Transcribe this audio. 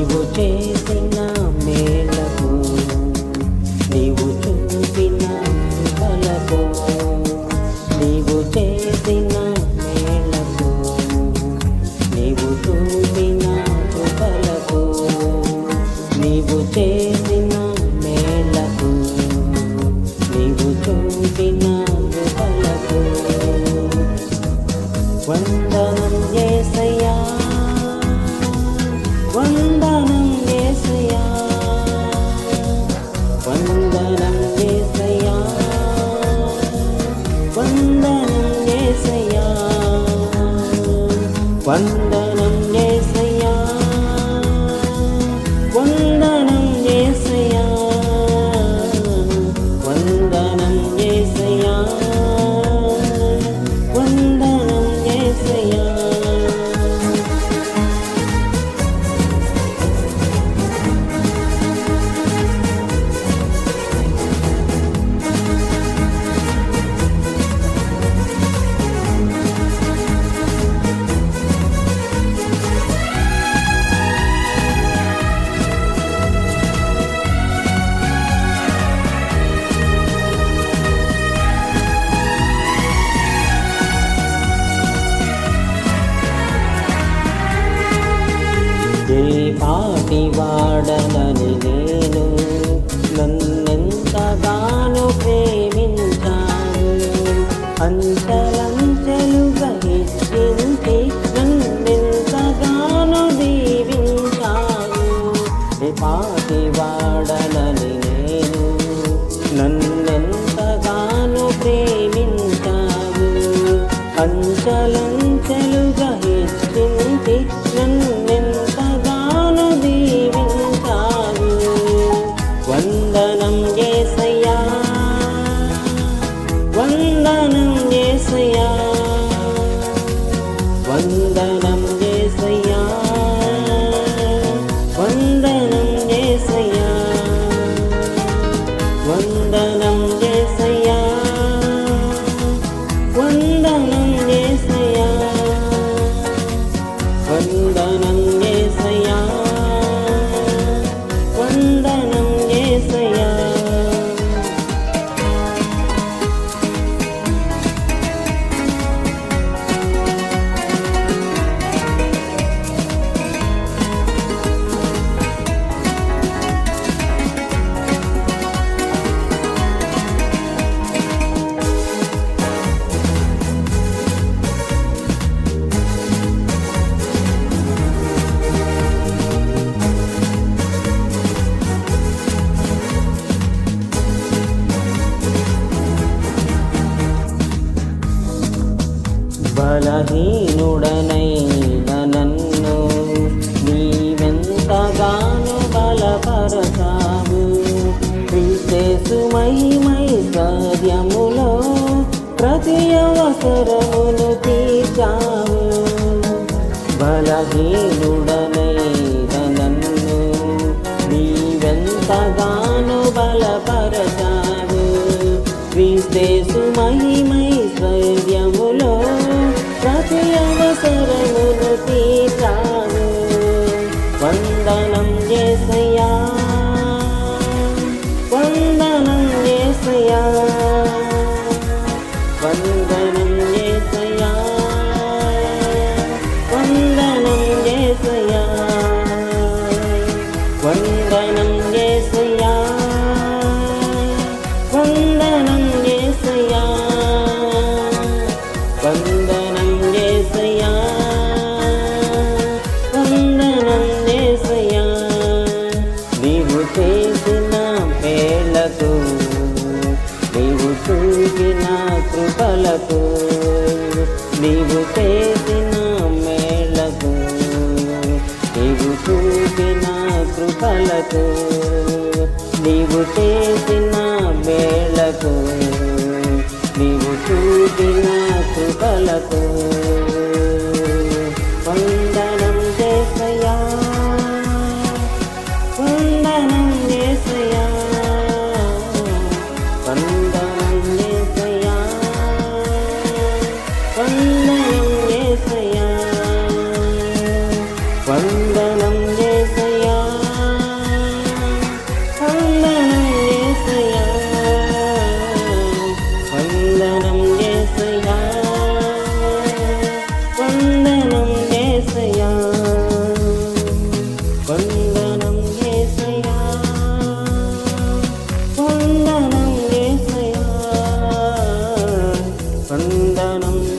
నీవు చేసిన మేలకు నీవు చూపిన కలకు నీవు చేసిన మేలకు నీవు చూపిన కలకు నీవు చేసిన వందనం ఏసయ్యా వంద అంచలంచెలుగా హెచ్చించి నన్నెంతగానో దీవించాను పాటి వాడనని నేను నన్నెంతగానో బలహీనుడనైన నన్ను నీవెంతగానో బలపరచావు. క్రీస్తేసు మహిమై కార్యములో ప్రతి అవసరమును తీర్చావు. బలహీనుడనైన నన్ను నీవెంతగానో బలపరచావు. క్రీస్తేసు మహిమై నీవు చేసిన మేళకు నీవు చూపిన కృపలకు నీవు చేసిన మేళకు నీవు చూపిన కృపలకు. వందనం